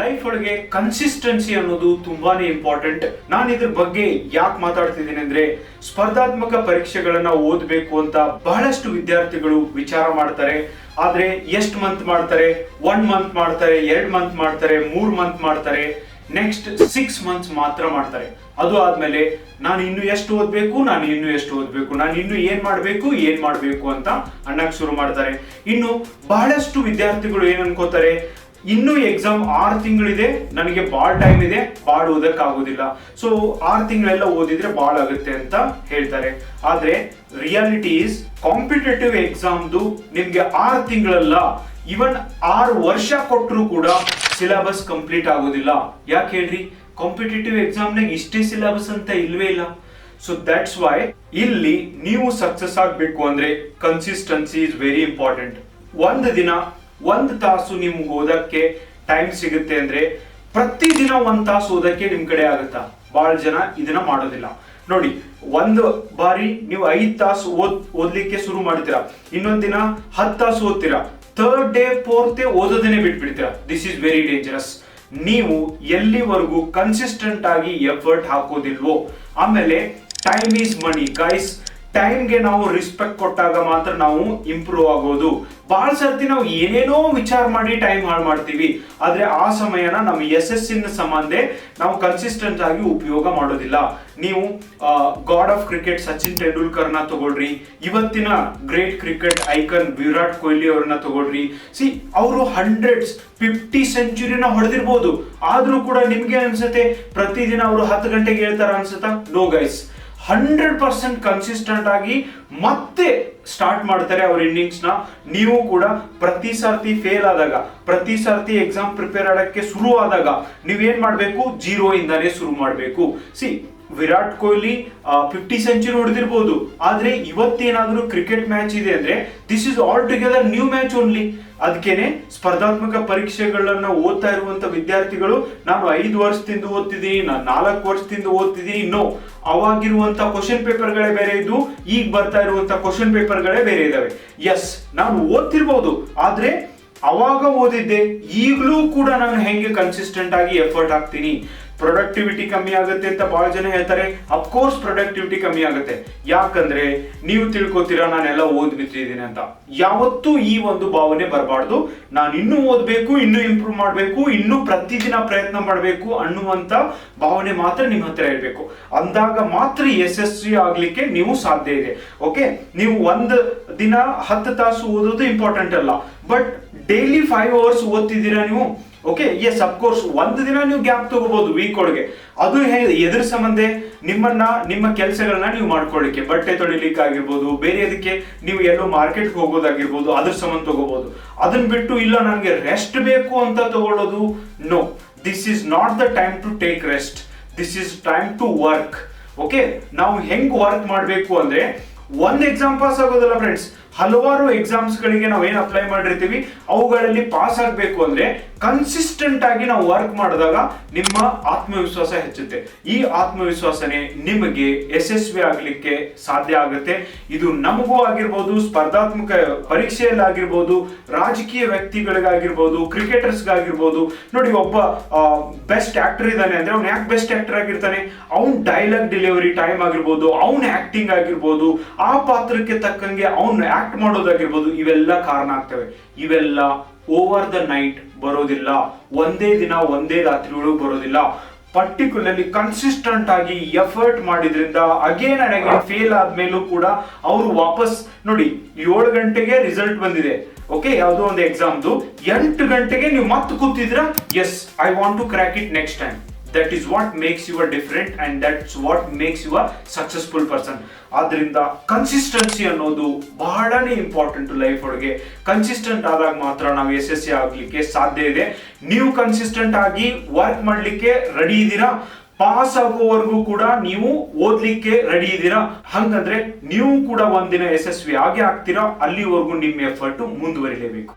Life ಒಳಗೆ consistency ಅನ್ನೋದು ತುಂಬಾನೇ ಇಂಪಾರ್ಟೆಂಟ್ ನಾನು ಇದ್ರ ಬಗ್ಗೆ ಯಾಕೆ ಮಾತಾಡ್ತಿದ್ದೀನಿ ಅಂದ್ರೆ, ಸ್ಪರ್ಧಾತ್ಮಕ ಪರೀಕ್ಷೆಗಳನ್ನ ಓದಬೇಕು ಅಂತ ಬಹಳಷ್ಟು ವಿದ್ಯಾರ್ಥಿಗಳು ವಿಚಾರ ಮಾಡ್ತಾರೆ. ಆದ್ರೆ ಎಷ್ಟು ಮಂತ್ ಮಾಡ್ತಾರೆ? ಒನ್ ಮಂತ್ ಮಾಡ್ತಾರೆ, ಎರಡ್ ಮಂತ್ ಮಾಡ್ತಾರೆ, ಮೂರ್ ಮಂತ್ ಮಾಡ್ತಾರೆ. ನೆಕ್ಸ್ಟ್ ಸಿಕ್ಸ್ ಮಂತ್ಸ್ ಮಾತ್ರ ಮಾಡ್ತಾರೆ. ಅದು ಆದ್ಮೇಲೆ ನಾನು ಇನ್ನು ಎಷ್ಟು ಓದ್ಬೇಕು, ನಾನು ಇನ್ನು ಎಷ್ಟು ಓದ್ಬೇಕು, ನಾನು ಇನ್ನು ಏನ್ ಮಾಡ್ಬೇಕು ಏನ್ ಮಾಡ್ಬೇಕು ಅಂತ ಅಣ್ಣಕ್ ಶುರು ಮಾಡ್ತಾರೆ. ಇನ್ನು ಬಹಳಷ್ಟು ವಿದ್ಯಾರ್ಥಿಗಳು ಏನ್ ಅನ್ಕೋತಾರೆ? ಇನ್ನು ಎಕ್ಸಾಮ್ ಆರು ತಿಂಗಳಿದೆ, ನನಗೆ ಭಾಳ ಟೈಮ್ ಇದೆ ಭಾಳ ಓದಕ್ಕಾಗೋದಿಲ್ಲ ಸೊ ಆರು ತಿಂಗಳೆಲ್ಲ ಓದಿದ್ರೆ ಭಾಳ ಆಗುತ್ತೆ ಅಂತ ಹೇಳ್ತಾರೆ. ಆದ್ರೆ ರಿಯಾಲಿಟಿ ಇಸ್ ಕಾಂಪಿಟೇಟಿವ್ ಎಕ್ಸಾಮ್ದು ನಿಮಗೆ ಆರು ತಿಂಗಳಲ್ಲ ಇವನ್ ಆರು ವರ್ಷ ಕೊಟ್ಟರು ಕೂಡ ಸಿಲೆಬಸ್ ಕಂಪ್ಲೀಟ್ ಆಗೋದಿಲ್ಲ ಯಾಕೆ ಹೇಳ್ರಿ? ಕಾಂಪಿಟೇಟಿವ್ ಎಕ್ಸಾಮ್ನಾಗ ಇಷ್ಟೇ ಸಿಲೆಬಸ್ ಅಂತ ಇಲ್ವೇ ಇಲ್ಲ. ಸೊ ದಟ್ಸ್ ವೈ ಇಲ್ಲಿ ನೀವು ಸಕ್ಸಸ್ ಆಗಬೇಕು ಅಂದ್ರೆ ಕನ್ಸಿಸ್ಟೆನ್ಸಿ ಇಸ್ ವೆರಿ ಇಂಪಾರ್ಟೆಂಟ್ ಒಂದು ದಿನ ಒಂದು ತಾಸು ನಿಮ್ಗೆ ಓದಕ್ಕೆ ಟೈಮ್ ಸಿಗುತ್ತೆ ಅಂದ್ರೆ ಪ್ರತಿದಿನ ಒಂದ್ ತಾಸು ಓದಕ್ಕೆ ನಿಮ್ ಕಡೆ ಆಗುತ್ತಾ? ಬಹಳ ಜನ ಇದನ್ನ ಮಾಡೋದಿಲ್ಲ. ನೋಡಿ, ಒಂದು ಬಾರಿ ನೀವು ಐದ್ ತಾಸು ಓದ್, ಓದ್ಲಿಕ್ಕೆ ಶುರು ಮಾಡ್ತೀರಾ ಇನ್ನೊಂದ್ ದಿನ ಹತ್ತು ತಾಸು ಓದ್ತೀರಾ? ಥರ್ಡ್ ಡೇ ಫೋರ್ತ್ ಓದೋದನ್ನೇ ಬಿಟ್ಬಿಡ್ತೀರಾ? ದಿಸ್ ಇಸ್ ವೆರಿ ಡೇಂಜರಸ್ ನೀವು ಎಲ್ಲಿವರೆಗೂ ಕನ್ಸಿಸ್ಟೆಂಟ್ ಆಗಿ ಎಫರ್ಟ್ ಹಾಕೋದಿಲ್ವೋ? ಆಮೇಲೆ ಟೈಮ್ ಈಸ್ ಮನಿ ಗೈಸ್ ಟೈಮ್ಗೆ ನಾವು ರಿಸ್ಪೆಕ್ಟ್ ಕೊಟ್ಟಾಗ ಮಾತ್ರ ನಾವು ಇಂಪ್ರೂವ್ ಆಗೋದು. ಬಹಳ ಸರ್ತಿ ನಾವು ಏನೇನೋ ವಿಚಾರ ಮಾಡಿ ಟೈಮ್ ಹಾಳು ಮಾಡ್ತೀವಿ. ಆದ್ರೆ ಆ ಸಮಯನ ನಮ್ಮ ಯಶಸ್ಸಿನ ಸಂಬಂಧೆ ನಾವು ಕನ್ಸಿಸ್ಟೆಂಟ್ ಆಗಿ ಉಪಯೋಗ ಮಾಡೋದಿಲ್ಲ. ನೀವು ಗಾಡ್ ಆಫ್ ಕ್ರಿಕೆಟ್ ಸಚಿನ್ ತೆಂಡೂಲ್ಕರ್ನ ತಗೊಳ್ರಿ. ಇವತ್ತಿನ great cricket icon Virat Kohli ಅವ್ರನ್ನ ತಗೊಳ್ರಿ. ಸಿ ಅವರು ಹಂಡ್ರೆಡ್ಸ್ ಫಿಫ್ಟಿ ಸೆಂಚುರಿನ ಹೊಡೆದಿರ್ಬೋದು. ಆದ್ರೂ ಕೂಡ ನಿಮ್ಗೆ ಅನ್ಸುತ್ತೆ, ಪ್ರತಿದಿನ ಅವರು ಹತ್ತು ಗಂಟೆಗೆ ಹೇಳ್ತಾರ ಅನ್ಸುತ್ತಾ? No guys hundred percent consistent ಆಗಿ ಮತ್ತೆ ಸ್ಟಾರ್ಟ್ ಮಾಡ್ತಾರೆ ಅವ್ರ ಇನ್ನಿಂಗ್ಸ್ನ. ನೀವು ಕೂಡ ಪ್ರತಿ ಸರ್ತಿ ಫೇಲ್ ಆದಾಗ, ಪ್ರತಿ ಸರ್ತಿ ಎಕ್ಸಾಮ್ ಪ್ರಿಪೇರ್ ಆಡಕ್ಕೆ ಶುರು ಆದಾಗ ನೀವೇನ್ ಮಾಡಬೇಕು? ಜೀರೋ ಇಂದಾನೇ ಶುರು ಮಾಡಬೇಕು. See Virat Kohli fifty century ಹೊಡೆದಿರ್ಬೋದು ಆದರೆ ಇವತ್ತೇನಾದರೂ ಕ್ರಿಕೆಟ್ ಮ್ಯಾಚ್ ಇದೆ ಅಂದರೆ this is altogether new match only ಅದಕ್ಕೇನೆ ಸ್ಪರ್ಧಾತ್ಮಕ ಪರೀಕ್ಷೆಗಳನ್ನು ಓದ್ತಾ ಇರುವಂಥ ವಿದ್ಯಾರ್ಥಿಗಳು, ನಾನು ಐದು ವರ್ಷದಿಂದ ಓದ್ತಿದ್ದೀನಿ ನಾನು ನಾಲ್ಕು ವರ್ಷದಿಂದ ಓದ್ತಿದ್ದೀನಿ ನೋ ಅವಾಗಿರುವಂಥ ಕ್ವಶನ್ ಪೇಪರ್ಗಳೇ ಬೇರೆ ಇದ್ದು, ಈಗ ಬರ್ತಾ ಇರುವಂಥ ಕ್ವಶನ್ ಪೇಪರ್ಗಳೇ ಬೇರೆ ಇದ್ದಾವೆ ಎಸ್ ನಾನು ಓದ್ತಿರ್ಬೋದು, ಆದರೆ ಅವಾಗ ಓದಿದ್ದೆ, ಈಗಲೂ ಕೂಡ ನಾನು ಹೆಂಗೆ ಕನ್ಸಿಸ್ಟೆಂಟ್ ಆಗಿ ಎಫರ್ಟ್ ಹಾಕ್ತೀನಿ? ಪ್ರೊಡಕ್ಟಿವಿಟಿ ಕಮ್ಮಿ ಆಗುತ್ತೆ ಅಂತ ಬಹಳ ಜನ ಹೇಳ್ತಾರೆ. ಅಫ್ಕೋರ್ಸ್ ಪ್ರೊಡಕ್ಟಿವಿಟಿ ಕಮ್ಮಿ ಆಗುತ್ತೆ. ಯಾಕಂದ್ರೆ ನೀವು ತಿಳ್ಕೊತೀರಾ, ನಾನೆಲ್ಲ ಓದ್ಬಿಟ್ಟಿದ್ದೀನಿ ಅಂತ. ಯಾವತ್ತೂ ಈ ಒಂದು ಭಾವನೆ ಬರಬಾರ್ದು. ನಾನು ಇನ್ನೂ ಓದ್ಬೇಕು, ಇನ್ನೂ ಇಂಪ್ರೂವ್ ಮಾಡಬೇಕು, ಇನ್ನೂ ಪ್ರತಿದಿನ ಪ್ರಯತ್ನ ಮಾಡಬೇಕು ಅನ್ನುವಂತ ಭಾವನೆ ಮಾತ್ರ ನಿಮ್ಮ ಹತ್ರ ಇರಬೇಕು. ಅಂದಾಗ ಮಾತ್ರ ಯಶಸ್ವಿ ಆಗ್ಲಿಕ್ಕೆ ನೀವು ಸಾಧ್ಯ ಇದೆ. ಓಕೆ ನೀವು ಒಂದು ದಿನ ಹತ್ತು ತಾಸು ಓದೋದು ಇಂಪಾರ್ಟೆಂಟ್ ಅಲ್ಲ. ಬಟ್ ಡೈಲಿ ಫೈವ್ ಅವರ್ಸ್ ಓದ್ತಿದ್ದೀರಾ ನೀವು? ಓಕೆ ಎಸ್ ಅಫ್ಕೋರ್ಸ್ ಒಂದು ದಿನ ನೀವು ಗ್ಯಾಪ್ ತಗೋಬಹುದು ವೀಕ್ ಒಳಗೆ. ಅದು ಎದುರು ಸಂಬಂಧ, ನಿಮ್ಮನ್ನ, ನಿಮ್ಮ ಕೆಲಸಗಳನ್ನ ನೀವು ಮಾಡ್ಕೊಳ್ಳಿಕ್ಕೆ. ಬಟ್ಟೆ ತೊಳಿಲಿಕ್ಕೆ ಆಗಿರ್ಬೋದು ಬೇರೆ ಅದಕ್ಕೆ ನೀವು ಎಲ್ಲೋ ಮಾರ್ಕೆಟ್ಗೆ ಹೋಗೋದಾಗಿರ್ಬೋದು, ಅದ್ರ ಸಂಬಂಧ ತಗೋಬಹುದು ಅದನ್ನ ಬಿಟ್ಟು, ಇಲ್ಲ, ನನಗೆ ರೆಸ್ಟ್ ಬೇಕು ಅಂತ ತಗೊಳ್ಳೋದು no this is not the time to take rest this is time to work okay ನಾವು ಹೆಂಗ್ ವರ್ಕ್ ಮಾಡಬೇಕು ಅಂದ್ರೆ, ಒಂದ್ ಎಕ್ಸಾಮ್ ಪಾಸ್ ಆಗೋದಲ್ಲ ಫ್ರೆಂಡ್ಸ್ ಹಲವಾರು ಎಕ್ಸಾಮ್ಸ್ ಗಳಿಗೆ ನಾವು ಏನು ಅಪ್ಲೈ ಮಾಡಿರ್ತೀವಿ? ಅವುಗಳಲ್ಲಿ ಪಾಸ್ ಆಗಬೇಕು ಅಂದ್ರೆ ಕನ್ಸಿಸ್ಟೆಂಟ್ ಆಗಿ ನಾವು ವರ್ಕ್ ಮಾಡಿದಾಗ ನಿಮ್ಮ ಆತ್ಮವಿಶ್ವಾಸ ಹೆಚ್ಚುತ್ತೆ. ಈ ಆತ್ಮವಿಶ್ವಾಸನೆ ನಿಮಗೆ ಯಶಸ್ವಿ ಆಗಲಿಕ್ಕೆ ಸಾಧ್ಯ ಆಗುತ್ತೆ. ಇದು ನಮಗೂ ಆಗಿರ್ಬೋದು, ಸ್ಪರ್ಧಾತ್ಮಕ ಪರೀಕ್ಷೆಯಲ್ಲಾಗಿರ್ಬೋದು ರಾಜಕೀಯ ವ್ಯಕ್ತಿಗಳಿಗಾಗಿರ್ಬೋದು ಕ್ರಿಕೆಟರ್ಸ್ಗಾಗಿರ್ಬೋದು ನೋಡಿ, ಒಬ್ಬ ಬೆಸ್ಟ್ ಆಕ್ಟರ್ ಇದ್ದಾನೆ ಅಂದ್ರೆ ಅವ್ನು ಯಾಕೆ ಬೆಸ್ಟ್ ಆಕ್ಟರ್ ಆಗಿರ್ತಾನೆ? ಅವ್ನ ಡೈಲಾಗ್ ಡೆಲಿವರಿ ಟೈಮ್ ಆಗಿರ್ಬೋದು, ಅವ್ನ ಆಕ್ಟಿಂಗ್ ಆಗಿರ್ಬೋದು, ಆ ಪಾತ್ರಕ್ಕೆ ತಕ್ಕಂಗೆ ಅವ್ನ್ ಆಕ್ಟ್ ಮಾಡೋದಾಗಿರ್ಬೋದು, ಇವೆಲ್ಲ ಕಾರಣ ಆಗ್ತವೆ. ಇವೆಲ್ಲ ಓವರ್ ದ ನೈಟ್ ಬರೋದಿಲ್ಲ. ಒಂದೇ ದಿನ, ಒಂದೇ ರಾತ್ರಿ ಒಳಗೆ ಬರೋದಿಲ್ಲ. ಪರ್ಟಿಕ್ಯುಲರ್ಲಿ ಕನ್ಸಿಸ್ಟೆಂಟ್ ಆಗಿ ಎಫರ್ಟ್ ಮಾಡಿದ್ರಿಂದ ಅಗೇನ್ ಅಂಡ್ ಅಗೇನ್ ಫೇಲ್ ಆದ್ಮೇಲೂ ಕೂಡ ಅವರು ವಾಪಸ್ ನೋಡಿ, ಏಳು ಗಂಟೆಗೆ ರಿಸಲ್ಟ್ ಬಂದಿದೆ. ಓಕೆ ಯಾವುದೋ ಒಂದು ಎಕ್ಸಾಮ್ದು ಎಂಟು ಗಂಟೆಗೆ ನೀವು ಮತ್ತೆ ಕೂತಿದ್ರ yes I want to crack it next time that is what makes your different and that's what makes your successful person ಆದ್ದರಿಂದ ಕನ್ಸಿಸ್ಟೆನ್ಸಿ ಅನ್ನೋದು ಬಹಳನೇ ಇಂಪಾರ್ಟೆಂಟ್ ಲೈಫ್ ಒಳಗೆ. ಕನ್ಸಿಸ್ಟೆಂಟ್ ಆದಾಗ ಮಾತ್ರ ನಾವು ಯಶಸ್ವಿ ಆಗಲಿಕ್ಕೆ ಸಾಧ್ಯ ಇದೆ. ನೀವು ಕನ್ಸಿಸ್ಟೆಂಟ್ ಆಗಿ ವರ್ಕ್ ಮಾಡಲಿಕ್ಕೆ ರೆಡಿ ಇದ್ದೀರಾ? ಪಾಸ್ ಆಗುವವರೆಗೂ ಕೂಡ ನೀವು ಓದ್ಲಿಕ್ಕೆ ರೆಡಿ ಇದ್ದೀರಾ? ಹಂಗಂದ್ರೆ ನೀವು ಕೂಡ ಒಂದಿನ ಯಶಸ್ವಿ ಆಗೇ ಆಗ್ತೀರಾ? ಅಲ್ಲಿವರೆಗೂ ನಿಮ್ಮ ಎಫರ್ಟ್ ಮುಂದುವರಿಲೇಬೇಕು.